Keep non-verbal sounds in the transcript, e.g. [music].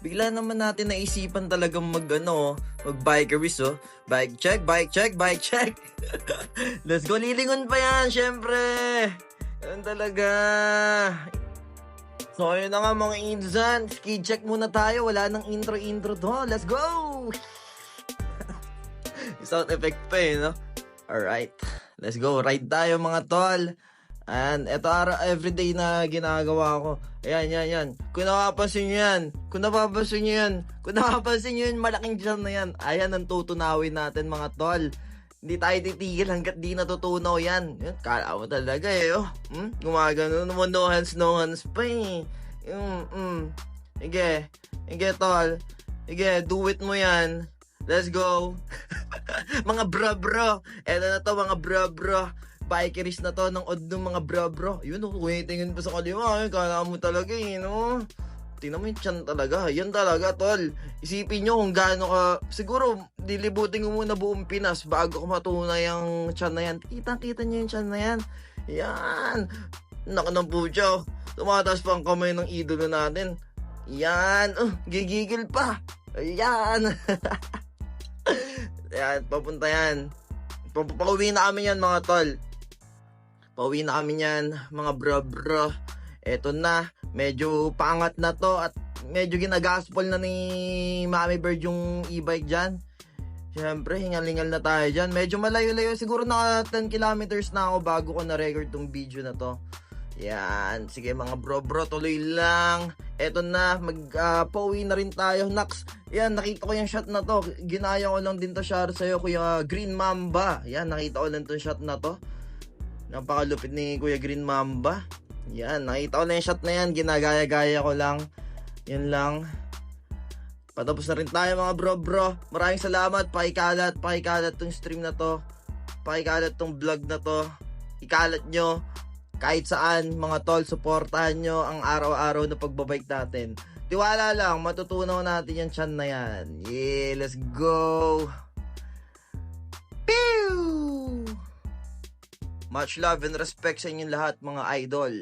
Bigla naman natin naisipan talagang mag ano, mag bike race oh. Bike check, bike check, bike check. [laughs] Let's go, lilingon pa yan, syempre. Yan talaga. So, ayun na nga mga insan. Ski check muna tayo. Wala nang intro-intro to. Let's go! [laughs] Sound effect pa eh, no? Alright. Let's go. Ride tayo mga tol. And ito araw, everyday na ginagawa ko. Ayan, yan, yan. Kung napapansin nyo yan, kung napapansin nyo yan, kung napapansin nyo yan, malaking dyan na yan. Ayan ang tutunawin natin mga tol. Hindi tayo titigil hanggat di natutunaw yan. Yan, kala mo talaga eh, oh. Hmm? Gumagano naman, no hands, no hands pa eh. Mm, mm. Sige, sige tol. Sige, do it mo yan. Let's go. [laughs] mga bro bro. Eto na to mga bro bro. Bikeries na to ng od ng mga bro bro. Yun oh, tingin pa sa kaliwa. Ay, kala mo talaga eh, no? Tingnan mo yung tiyan talaga. Yan talaga, tol. Isipin nyo kung gaano ka... Siguro, dilibutin ko muna buong Pinas bago ko matunay ang tiyan na yan. Kita-kita nyo yung tiyan na yan. Yan. Naka ng pucho. Tumataas pa ang kamay ng idolo natin. Yan. Oh, gigigil pa. Yan. [laughs] yan, papunta yan. Pa- Pauwi na kami yan, mga tol. Pauwi na kami yan, mga bro bro. Eto na, medyo pangat na to at medyo ginagaspol na ni Mami Bird yung e-bike dyan. Siyempre, hingal-hingal na tayo dyan. Medyo malayo-layo. Siguro naka 10 kilometers na ako bago ko na-record tong video na to. Yan. Sige mga bro-bro, tuloy lang. Eto na, mag ah, pauwi na rin tayo. Nax, yan, nakita ko yung shot na to. Ginaya ko lang din to share sa'yo, Kuya Green Mamba. Yan, nakita ko lang tong shot na to. Napakalupit ni Kuya Green Mamba. Yan, nakita ko na yung shot na yan. Ginagaya-gaya ko lang. Yan lang. Patapos na rin tayo mga bro bro. Maraming salamat. Pakikalat, pakikalat tong stream na to. Pakikalat tong vlog na to. Ikalat nyo. Kahit saan, mga tol, supportahan nyo ang araw-araw na pagbabike natin. Tiwala lang, matutunaw natin yung chan na yan. Yeah, let's go! Much love and respect sa inyong lahat, mga idol.